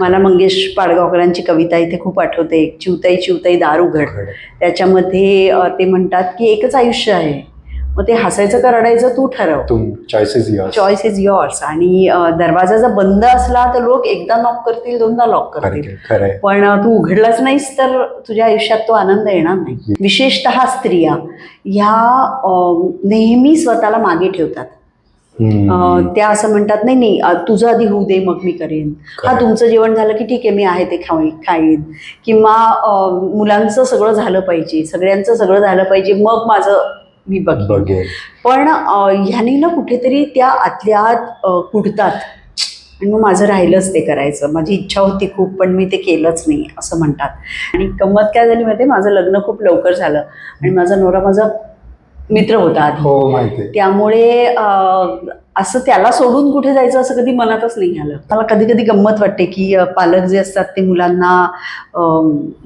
मला मंगेश पाडगावकरांची कविता इथे खूप आठवते. चिवताई चिवताई दार उघड त्याच्यामध्ये ते म्हणतात की एकच आयुष्य आहे. मग ते हसायचं का रडायचं तू ठरव. तुम choices yours choice is yours आणि दरवाजा जर बंद असला तर लोक एकदा नॉक करतील दोनदा लॉक करतील. पण तू उघडलाच नाहीस तर तुझ्या आयुष्यात तो आनंद येणार नाही. विशेषतः स्त्रिया ह्या नेहमी स्वतःला मागे ठेवतात. त्या असं म्हणतात नाही नाही तुझं आधी होऊ दे मग मी करेन. हा. तुमचं जेवण झालं की ठीक आहे मी आहे ते खाई खाईन. किंवा मुलांचं सगळं झालं पाहिजे सगळ्यांचं सगळं झालं पाहिजे मग माझं मी बघेन. पण ह्याने ना कुठेतरी त्या आतल्या आत कुडतात. आणि मग माझं राहिलंच ते करायचं. माझी इच्छा होती खूप पण मी ते केलंच नाही असं म्हणतात. आणि गंमत काय झाली माहिती मला लग्न खूप लवकर झालं. आणि माझा नवरा माझा मित्र होता हो माहिती त्यामुळे असं त्याला सोडून कुठे जायचं असं कधी मनातच नाही आलं. मला कधी कधी गंमत वाटते की पालक जे असतात ते मुलांना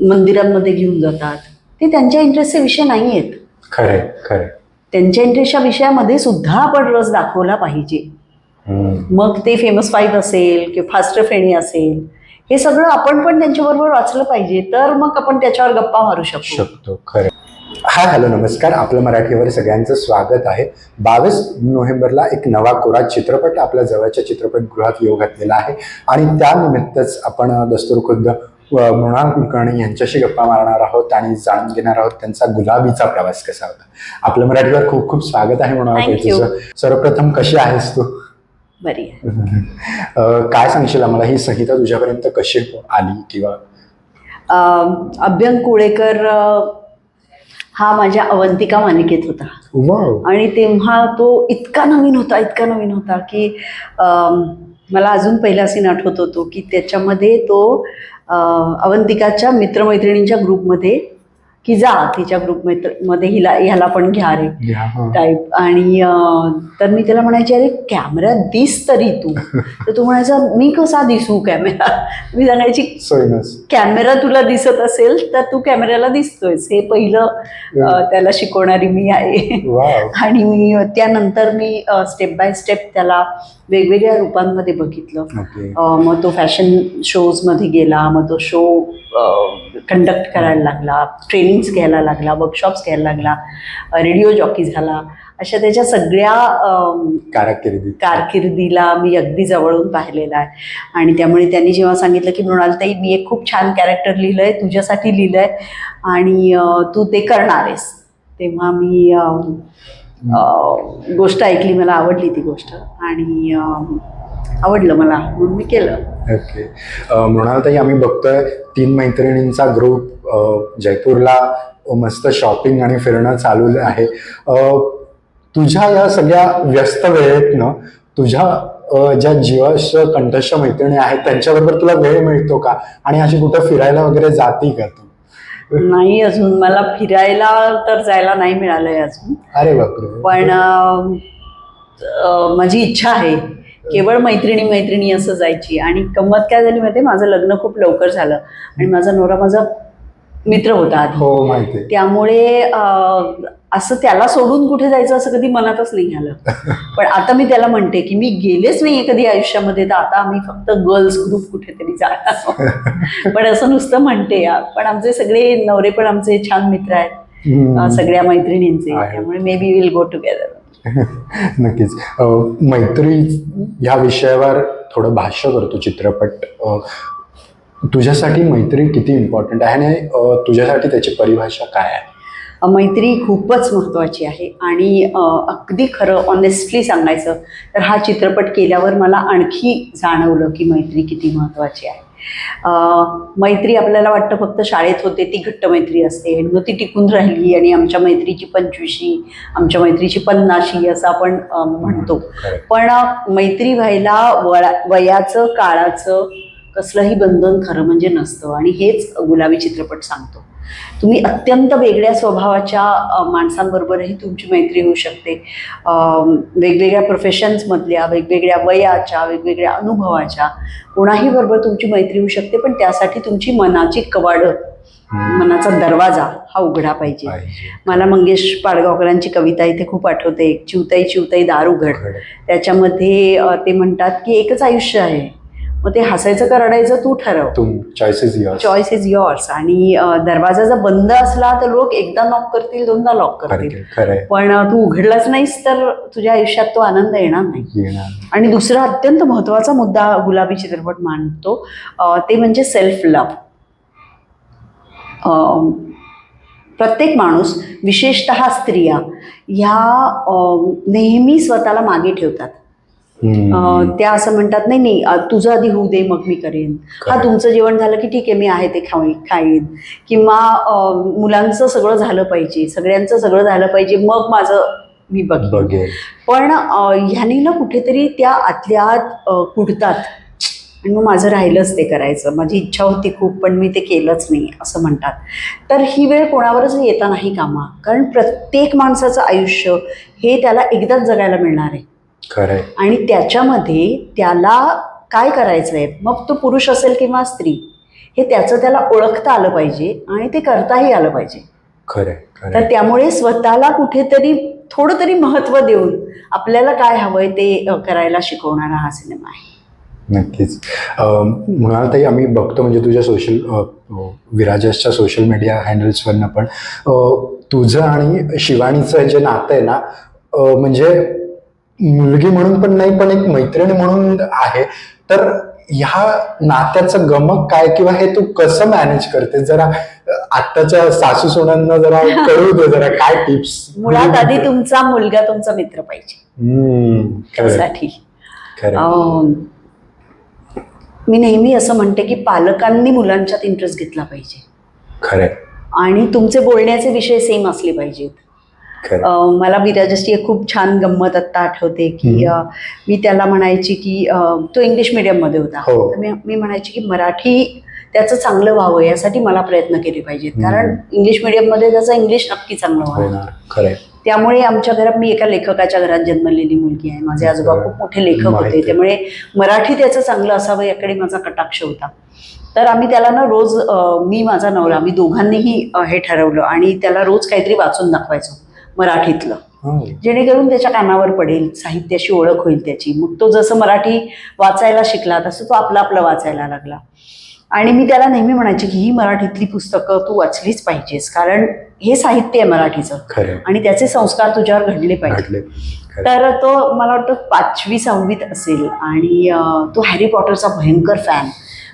मंदिरांमध्ये घेऊन जातात. ते त्यांच्या इंटरेस्टचे विषय नाही आहेत खरंय खरंय. त्यांच्या इंटरेस्टच्या विषयामध्ये सुद्धा आपण रस दाखवला पाहिजे. मग ते फेमस फाईव्ह असेल किंवा फास्ट फेणी असेल हे सगळं आपण पण त्यांच्याबरोबर वाचलं पाहिजे. तर मग आपण त्याच्यावर गप्पा मारू शकतो शकतो खरं हाय हॅलो नमस्कार. आपलं मराठीवर सगळ्यांचं स्वागत आहे. बावीस नोव्हेंबरला एक नवा कोरा चित्रपट आपल्या जवळच्या चित्रपटगृहात येऊ घातलेला आहे. आणि त्यानिमित्तच आपण दस्तूर खुद्द मृणाल कुलकर्णी यांच्याशी गप्पा मारणार आहोत आणि जाणून घेणार आहोत त्यांचा गुलाबीचा प्रवास कसा होता. आपल्या मराठीवर खूप खूप स्वागत आहे मृणाल. तुझं. सर्वप्रथम कशी आहेस तू? बरी काय सांगशील आम्हाला? ही संहिता तुझ्यापर्यंत कशी आली किंवा? अभ्यंग कुळेकर हा माझ्या अवंतिका मालिकेत होता. आणि तेव्हा तो इतका नवीन होता इतका नवीन होता की मला अजून पहिला सीन आठवत होतो की त्याच्यामध्ये तो अवंतिकाच्या मित्रमैत्रिणींच्या ग्रुपमध्ये की जा तिच्या ग्रुपमध्ये हिला ह्याला पण घ्या रे. टाईप आणि तर मी त्याला म्हणायचे अरे कॅमेरा दिस तरी तू. तर तू म्हणायचा मी कसा दिसू कॅमेरा मी सांगायची कॅमेरा तुला दिसत असेल तर तू कॅमेऱ्याला दिसतोयस. हे पहिलं त्याला शिकवणारी मी आहे. आणि मी त्यानंतर मी स्टेप बाय स्टेप त्याला वेगवेगळ्या रूपांमध्ये बघितलं. मग तो फॅशन शोजमध्ये गेला मग तो शो कंडक्ट करायला लागला ट्रेनिंग्स घ्यायला लागला वर्कशॉप्स घ्यायला लागला रेडिओ जॉकी झाला अशा त्याच्या सगळ्या कारकिर्दी. कारकिर्दीला मी अगदी जवळून पाहिलेला आहे. आणि त्यामुळे त्यांनी जेव्हा सांगितलं की मृणालताई मी एक खूप छान कॅरेक्टर लिहिलं आहे तुझ्यासाठी लिहिलं आहे आणि तू ते करणार आहेस. तेव्हा मी गोष्ट ऐकली मला आवडली ती गोष्ट आणि आवडलं मला म्हणून मी केलं. ओके मृणालताई आम्ही बघतोय तीन मैत्रिणींचा ग्रुप जयपूरला मस्त शॉपिंग आणि फिरणं चालू आहे. तुझ्या या सगळ्या व्यस्त वेळेतनं तुझ्या ज्या जीवाश कंठस्थ मैत्रिणी आहेत त्यांच्याबरोबर तुला वेळ मिळतो का? आणि अशी कुठं फिरायला वगैरे जाती का तू? नाही अजून. मला फिरायला तर जायला नाही मिळालंय अजून. अरे बापरे. पण माझी इच्छा आहे. केवळ मैत्रिणी मैत्रिणी असं जायची. आणि गंमत काय झाली माहिती माझं लग्न खूप लवकर झालं. आणि माझा नवरा माझा मित्र होता आधी. हो माहिती. त्यामुळे असं त्याला सोडून कुठे जायचं असं कधी मनातच नाही आलं. पण आता मी त्याला म्हणते की मी गेलेच नाहीये कधी आयुष्यामध्ये. तर आता आम्ही फक्त गर्ल्स ग्रुप कुठेतरी जाणार. पण असं नुसतं म्हणते या पण आमचे सगळे नवरे पण आमचे छान मित्र आहेत. सगळ्या मैत्रिणींचे. त्यामुळे may be will go together नक्कीच. मैत्री ह्या विषयावर थोडं भाष्य करतो चित्रपट. तुझ्यासाठी मैत्री किती इम्पॉर्टंट आहे? आणि तुझ्यासाठी त्याची परिभाषा काय आहे? मैत्री खूपच महत्त्वाची आहे. आणि अगदी खरं ऑनेस्टली सांगायचं तर हा चित्रपट केल्यावर मला आणखी जाणवलं की मैत्री किती महत्त्वाची आहे. मैत्री आपल्याला वाटतं फक्त शाळेत होते ती घट्ट मैत्री असते. मग ती टिकून राहिली आणि आमच्या मैत्रीची पंचवीशी आमच्या मैत्रीची पन्नाशी असं आपण म्हणतो. पण मैत्री व्हायला वळा वयाचं काळाचं कसलंही बंधन खरं म्हणजे नसतं. आणि हेच गुलाबी चित्रपट सांगतो. तुम्ही अत्यंत वेगळ्या स्वभावाच्या माणसांबरोबरही तुमची मैत्री होऊ शकते. वेगवेगळ्या प्रोफेशन्समधल्या वेगवेगळ्या वयाच्या वेगवेगळ्या अनुभवाच्या कोणाही बरोबर तुमची मैत्री होऊ शकते पण त्यासाठी तुमची मनाची कवाडं मनाचा दरवाजा हा उघडा पाहिजे. मला मंगेश पाडगावकरांची कविता इथे खूप आठवते. चिवताई चिवताई दार उघड त्याच्यामध्ये ते म्हणतात की एकच आयुष्य आहे. मग ते हसायचं का रडायचं तू ठरव. तुम choices yours choice is yours आणि दरवाजा जर बंद असला तर लोक एकदा नॉक करतील दोनदा लॉक करतील. पण तू उघडलाच नाहीस तर तुझ्या आयुष्यात तो आनंद येणार नाही. आणि दुसरा अत्यंत महत्त्वाचा मुद्दा गुलाबी चित्रपट मांडतो ते म्हणजे सेल्फ लव्ह प्रत्येक माणूस विशेषत स्त्रिया ह्या नेहमी स्वतःला मागे ठेवतात. त्या असं म्हणतात नाही नाही तुझं आधी होऊ दे मग मी करेन. हा. तुमचं जेवण झालं की ठीक आहे मी आहे ते खाई खाईन. किंवा मुलांचं सगळं झालं पाहिजे सगळ्यांचं सगळं झालं पाहिजे मग माझं मी बघेन. पण ह्यानी ना कुठेतरी त्या आतल्या आत कुडतात. आणि मग माझं राहिलंच ते करायचं. माझी इच्छा होती खूप पण मी ते केलंच नाही असं म्हणतात. तर ही वेळ कोणावरच येता नाही कामा. कारण प्रत्येक माणसाचं आयुष्य हे त्याला एकदाच जगायला मिळणार आहे. खरंय. आणि त्याच्यामध्ये त्याला काय करायचं आहे मग तो पुरुष असेल किंवा स्त्री हे त्याचं त्याला ओळखता आलं पाहिजे आणि ते करताही आलं पाहिजे. खरंय तर त्यामुळे स्वतःला कुठेतरी थोडं तरी महत्त्व देऊन आपल्याला काय हवंय ते करायला शिकवणारा हा सिनेमा आहे. नक्कीच. मृणालताई आम्ही बघतो म्हणजे तुझ्या सोशल विराजसच्या सोशल मीडिया हँडल्सवरनं पण. तुझं आणि शिवानीचं जे नातं आहे ना म्हणजे मुलगी म्हणून पण नाही पण एक मैत्रिणी म्हणून आहे. तर ह्या नात्याचं गमक काय किंवा हे तू कसं मॅनेज करते? जरा अं, आत्ताच्या सासू सोनांना जरा कळू दे जरा काय टिप्स मुळात आधी तुमचा मुलगा तुमचा मित्र पाहिजे. खरं त्यासाठी. खरं मी नेहमी असं म्हणते की पालकांनी मुलांच्यात इंटरेस्ट घेतला पाहिजे. खरंय. आणि तुमचे बोलण्याचे विषय सेम असले पाहिजेत. खरं मला विराजची एक खूप छान गंमत आत्ता आठवते की मी त्याला म्हणायची की तो इंग्लिश मिडियममध्ये होता. हो. तर मी म्हणायची की मराठी त्याचं चांगलं व्हावं यासाठी मला प्रयत्न केले पाहिजेत. कारण इंग्लिश मिडियममध्ये त्याचं इंग्लिश नक्की चांगलं व्हावं. त्यामुळे आमच्या घरात मी एका लेखकाच्या घरात जन्मलेली मुलगी आहे. माझे आजोबा खूप मोठे लेखक होते. त्यामुळे मराठी त्याचं चांगलं असावं याकडे माझा कटाक्ष होता. तर आम्ही त्याला ना रोज मी माझा नवरा मी दोघांनीही हे ठरवलं आणि त्याला रोज काहीतरी वाचून दाखवायचो. मराठीतलं. हो. जेणेकरून त्याच्या कानावर पडेल साहित्याची ओळख होईल त्याची. मग तो जसं मराठी वाचायला शिकला तसं तो आपलं आपलं वाचायला लागला. आणि मी त्याला नेहमी म्हणायचे की ही मराठीतली पुस्तकं तू वाचलीच पाहिजेस कारण हे साहित्य आहे मराठीचं. आणि त्याचे संस्कार तुझ्यावर घडले पाहिजे. तर तो मला वाटतं पाचवी सहावीत असेल. आणि तो हॅरी पॉटरचा भयंकर फॅन.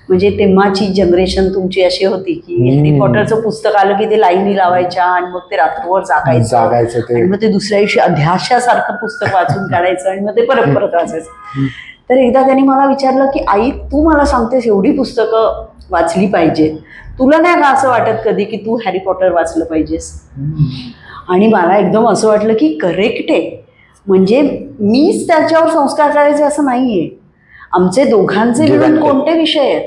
म्हणजे तेव्हाची जनरेशन तुमची अशी होती की. हॅरी पॉटरचं पुस्तक आलं की ते लाईनी लावायच्या आणि मग ते रात्रभर जागायचं. जागायचं ते. आणि मग ते दुसऱ्या दिवशी अध्याशासारखं पुस्तक वाचून काढायचं आणि मग ते परत परत वाचायचं. तर एकदा त्यांनी मला विचारलं की आई तू मला सांगतेस एवढी पुस्तकं वाचली पाहिजेत तुला नाही का असं वाटत कधी की तू हॅरी पॉटर वाचलं पाहिजेस? आणि मला एकदम असं वाटलं की करेक्ट आहे. म्हणजे मीच त्याच्यावर संस्कार करायचे असं नाहीये. आमचे दोघांचे मिळून. कोणते विषय आहेत?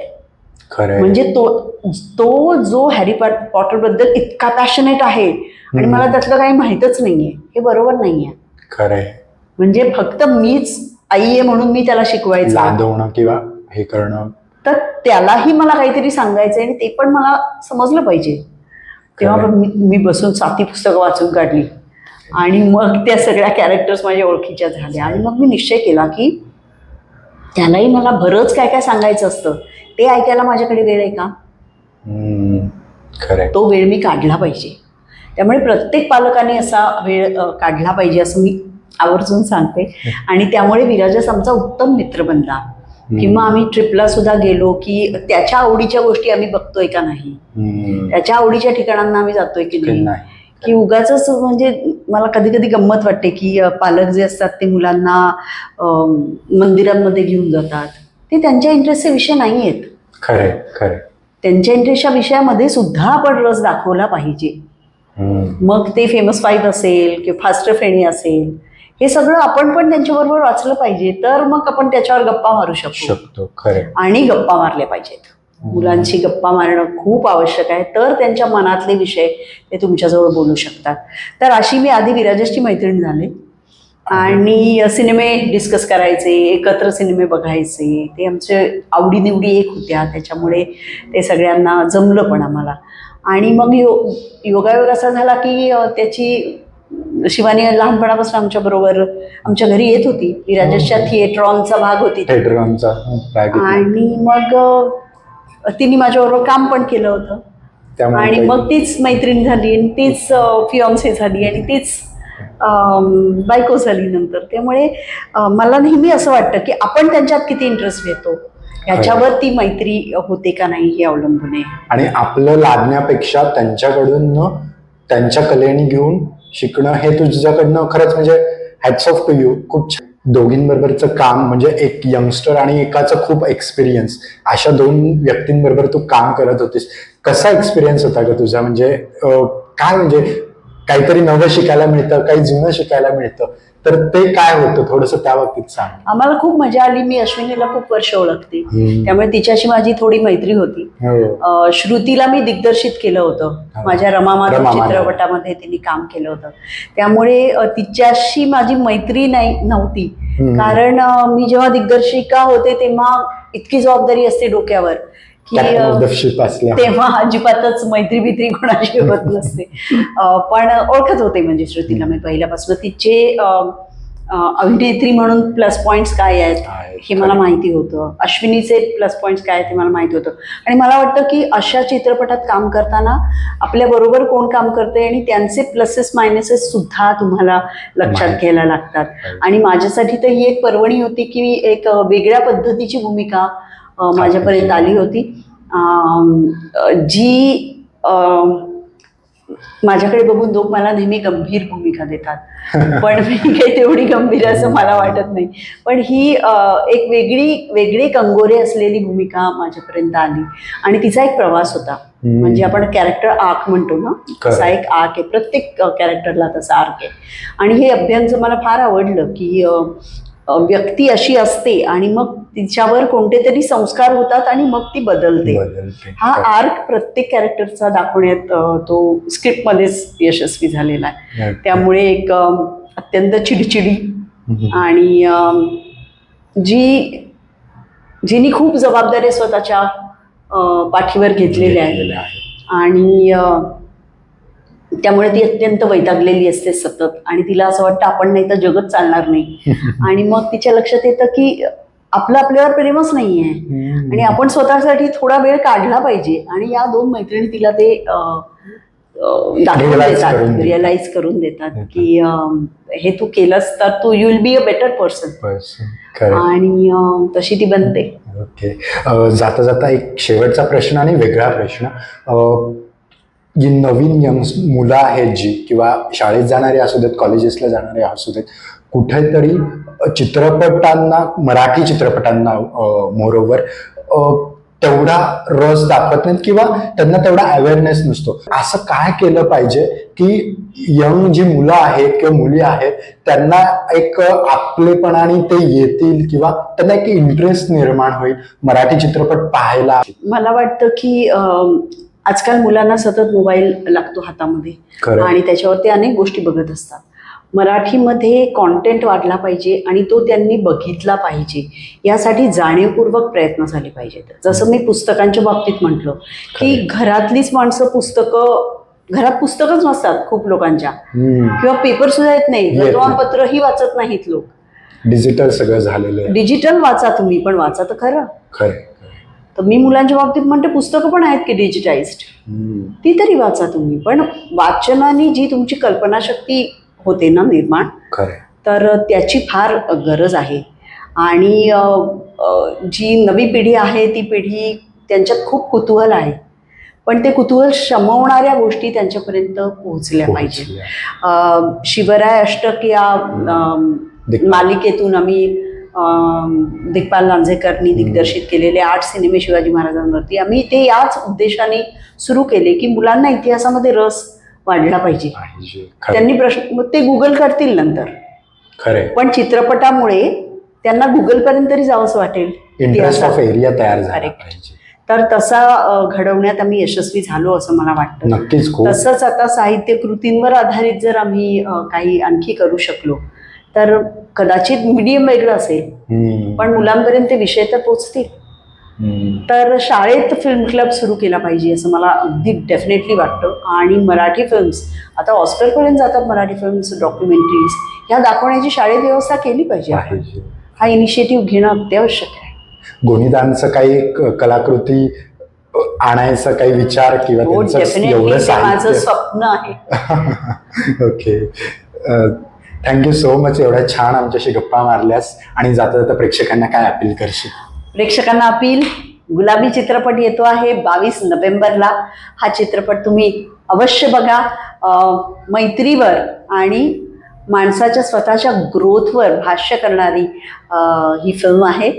म्हणजे तो तो जो हॅरी पॉटरबद्दल इतका पॅशनेट आहे आणि. मला त्यातलं काही माहीतच नाहीये. हे बरोबर नाहीये. खरंय. म्हणजे फक्त मीच आई आहे म्हणून मी त्याला शिकवायचं. किंवा हे करणं. तर त्यालाही मला काहीतरी सांगायचं आणि ते पण मला समजलं पाहिजे. तेव्हा मी मी बसून साती पुस्तकं वाचून काढली. आणि मग त्या सगळ्या कॅरेक्टर्स माझ्या ओळखीच्या झाल्या. आणि मग मी निश्चय केला की त्यालाही मला बरंच काय काय सांगायचं असतं. ते ऐकायला माझ्याकडे वेळ आहे का. खरंय. तो वेळ मी काढला पाहिजे. त्यामुळे प्रत्येक पालकाने असा वेळ काढला पाहिजे असं मी आवर्जून सांगते. आणि त्यामुळे विराजस आमचा उत्तम मित्र बनला. किंवा आम्ही ट्रिपला सुद्धा गेलो की त्याच्या आवडीच्या गोष्टी आम्ही बघतोय का नाही. त्याच्या आवडीच्या ठिकाणांना आम्ही जातोय की नाही. की उगाच म्हणजे मला कधी कधी गंमत वाटते की पालक जे असतात ते मुलांना मंदिरांमध्ये घेऊन जातात. ते त्यांच्या इंटरेस्टचे विषय नाही आहेत खरंय खरंय. त्यांच्या इंटरेस्टच्या विषयामध्ये सुद्धा आपण रस दाखवला पाहिजे. मग ते फेमस फाईव्ह असेल किंवा फास्टर फेणी असेल हे सगळं आपण पण त्यांच्याबरोबर वाचलं पाहिजे तर मग आपण त्याच्यावर गप्पा मारू शकतो. शकतो खरंय. आणि गप्पा मारल्या पाहिजेत. मुलांची गप्पा मारणं खूप आवश्यक आहे. तर त्यांच्या मनातले विषय ते तुमच्याजवळ बोलू शकतात. तर अशी मी आधी विराजसची मैत्रीण झाले. आणि सिनेमे डिस्कस करायचे एकत्र सिनेमे बघायचे. ते आमचे आवडीनिवडी एक होत्या. त्याच्यामुळे ते सगळ्यांना जमलं पण आम्हाला. आणि मग यो योगायोग असा झाला की त्याची शिवानी लहानपणापासून आमच्या बरोबर आमच्या घरी येत होती. ती राजेशच्या थिएट्रॉनचा भाग होती. येतो. आणि मग तिने माझ्याबरोबर काम पण केलं होतं. त्यामुळे आणि मग तीच मैत्रीण झाली आणि तीच फिऑन्से झाली आणि तीच बायको झाली नंतर. त्यामुळे मला नेहमी असं वाटतं की आपण त्यांच्यात किती इंटरेस्ट घेतो ह्याच्यावर ती मैत्री होते का नाही हे अवलंबून आहे. आणि आपलं लादण्यापेक्षा त्यांच्याकडून त्यांच्या कलेने घेऊन शिकणं हे तुझ्याकडनं खरंच म्हणजे हॅट्स ऑफ टू यू खूप छान. दोघींबरोबरचं काम म्हणजे एक यंगस्टर आणि एकाचं खूप एक्सपिरियन्स अशा दोन व्यक्तींबरोबर तू काम करत होतीस. कसा एक्सपिरियन्स होता का तुझा? म्हणजे काय म्हणजे काहीतरी नवं शिकायला मिळतं काही जुनं शिकायला मिळतं. तर ते काय होतं थोडंसं त्या बाबतीत सांग आम्हाला खूप मजा आली मी अश्विनीला खूप वर्ष ओळखते हम्म. त्यामुळे तिच्याशी माझी थोडी मैत्री होती हो. अ, श्रुतीला मी दिग्दर्शित केलं होतं हा. माझ्या रमामाधव रमा माधव. चित्रपटामध्ये तिने काम केलं होतं त्यामुळे अ, तिच्याशी माझी मैत्री नाही नव्हती हम्म. कारण अ, मी जेव्हा दिग्दर्शिका होते तेव्हा इतकी जबाबदारी असते डोक्यावर की तेव्हा अजिबातच मैत्री बित्री कोणाशी होत नसते पण ओळखत होते म्हणजे श्रुतीला मी पहिल्यापासून तिचे अभिनेत्री म्हणून प्लस पॉइंट्स काय आहेत. हे मला माहिती होतं अश्विनीचे प्लस पॉइंट्स काय आहेत ते मला माहिती होतं आणि मला वाटतं की अशा चित्रपटात काम करताना आपल्या बरोबर कोण काम करते आणि त्यांचे प्लसेस मायनसेस सुद्धा तुम्हाला लक्षात. घ्यायला लागतात Right. आणि माझ्यासाठी तर ही एक पर्वणी होती की एक वेगळ्या पद्धतीची भूमिका माझ्यापर्यंत आली होती. जी माझ्याकडे बघून लोक मला नेहमी गंभीर भूमिका देतात. पण मी काही तेवढी गंभीर असं मला वाटत नाही. पण ही एक वेगळी वेगळी कंगोरे असलेली भूमिका माझ्यापर्यंत आली. आणि तिचा एक प्रवास होता. म्हणजे आपण कॅरेक्टर आर्क म्हणतो ना. तसा एक आर्क आहे. प्रत्येक कॅरेक्टरला तसा आर्क आहे. आणि हे अभ्यंगचं मला फार आवडलं की व्यक्ती अशी असते आणि मग तिच्यावर कोणते तरी संस्कार होतात आणि मग ती बदलते. हा आर्क प्रत्येक कॅरेक्टरचा दाखवण्यात तो स्क्रिप्टमध्येच यशस्वी झालेला आहे त्यामुळे एक अत्यंत चिडचिडी. आणि जी जिनी खूप जबाबदाऱ्या स्वतःच्या पाठीवर घेतलेल्या आहेत. आणि त्यामुळे ती अत्यंत वैतागलेली असते सतत. आणि तिला असं वाटतं आपण नाही तर जगत चालणार नाही. आणि मग तिच्या लक्षात येतं की आपलं आपल्यावर प्रेमच नाही आहे हम्म. आणि आपण स्वतःसाठी थोडा वेळ काढला पाहिजे. आणि या दोन मैत्रिणी तिला ते दाखवून देतात. रिअलाइज करून देतात. की हे तू केलंस तर तू you'll be a better person आणि तशी ती बनते. ओके जाता जाता एक शेवटचा प्रश्न आणि वेगळा प्रश्न. जी नवीन यंग मुलं आहेत जी किंवा शाळेत जाणारे असू देत कॉलेजेसला जाणारे असू देत कुठेतरी चित्रपटांना मराठी चित्रपटांना मोरोवर तेवढा रस दाखवत नाहीत किंवा त्यांना तेवढा अवेअरनेस नसतो. असं काय केलं पाहिजे की यंग जी मुलं आहेत किंवा मुली आहेत त्यांना एक आपलेपणाने ते येतील किंवा त्यांना एक इंटरेस्ट निर्माण होईल मराठी चित्रपट पाहायला. मला वाटतं की आजकाल मुलांना सतत मोबाईल लागतो हातामध्ये. आणि त्याच्यावरती अनेक गोष्टी बघत असतात. मराठीमध्ये कॉन्टेंट वाढला पाहिजे आणि तो त्यांनी बघितला पाहिजे. यासाठी जाणीवपूर्वक प्रयत्न झाले पाहिजेत. जसं मी पुस्तकांच्या बाबतीत म्हटलं की घरातलीच माणसं पुस्तकं घरात पुस्तकच नसतात खूप लोकांच्या. किंवा पेपर सुद्धा येत नाही. वर्तमानपत्रही वाचत नाहीत लोक. डिजिटल सगळं झालेलं डिजिटल वाचा तुम्ही पण वाचा तर खरं. खरं तर मी मुलांच्या बाबतीत म्हणते पुस्तकं पण आहेत की डिजिटाइज्ड. ती तरी वाचा तुम्ही. पण वाचनाने जी तुमची कल्पनाशक्ती होते ना निर्माण तर त्याची फार गरज आहे. आणि जी नवी पिढी आहे ती पिढी त्यांच्यात खूप कुतूहल आहे. पण ते कुतूहल शमवणाऱ्या गोष्टी त्यांच्यापर्यंत पोहोचल्या पाहिजे. शिवराय अष्टक या. मालिकेतून आम्ही दिग्पाल लांजेकरनी दिग्दर्शित केलेले आठ सिनेमे शिवाजी महाराजांवरती. आम्ही ते याच उद्देशाने सुरू केले की मुलांना इतिहासामध्ये रस वाढला पाहिजे. खरं. त्यांनी प्रश्न ते गुगल करतील नंतर. खरंय पण चित्रपटामुळे त्यांना गुगलपर्यंत तरी जावंसं वाटेल. एरिया तयार झाला तर तसा घडवण्यात आम्ही यशस्वी झालो असं मला वाटतं. नक्कीच तसंच आता साहित्य कृतींवर आधारित जर आम्ही काही आणखी करू शकलो तर कदाचित मीडियम वेगळं असेल. पण मुलांपर्यंत ते विषय तर पोचतील. तर शाळेत फिल्म क्लब सुरू केला पाहिजे असं मला अगदी डेफिनेटली वाटतं. आणि मराठी फिल्म्स आता ऑस्करपर्यंत जातात मराठी फिल्म्स डॉक्युमेंटरीज ह्या दाखवण्याची शाळेत व्यवस्था केली पाहिजे. हा इनिशिएटिव्ह घेणं अत्यावश्यक आहे. गुणिदांचं काही कलाकृती आणायचा काही विचार किंवा हो माझं स्वप्न आहे. ओके थँक्यू सो मच एवढ्या छान आमच्याशी गप्पा मारल्यास आणि जाता जाता प्रेक्षकांना काय अपील करशील? प्रेक्षकांना अपील गुलाबी चित्रपट येतो आहे बावीस नोव्हेंबरला. हा चित्रपट तुम्ही अवश्य बघा. मैत्रीवर आणि माणसाच्या स्वतःच्या ग्रोथवर भाष्य करणारी ही फिल्म आहे.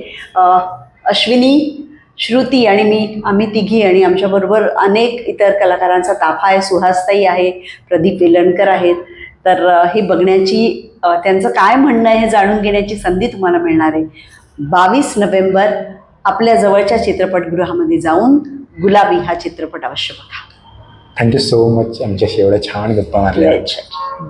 अश्विनी श्रुती आणि मी आम्ही तिघी आणि आमच्याबरोबर अनेक इतर कलाकारांचा ताफा आहे. सुहासताई आहे प्रदीप वेलणकर आहेत. तर हे बघण्याची त्यांचं काय म्हणणं आहे हे जाणून घेण्याची संधी तुम्हाला मिळणार आहे. बावीस नोव्हेंबर आपल्या जवळच्या चित्रपटगृहामध्ये जाऊन गुलाबी हा चित्रपट अवश्य बघा. थँक्यू सो मच आमच्याशी एवढ्या छान गप्पा मारल्या.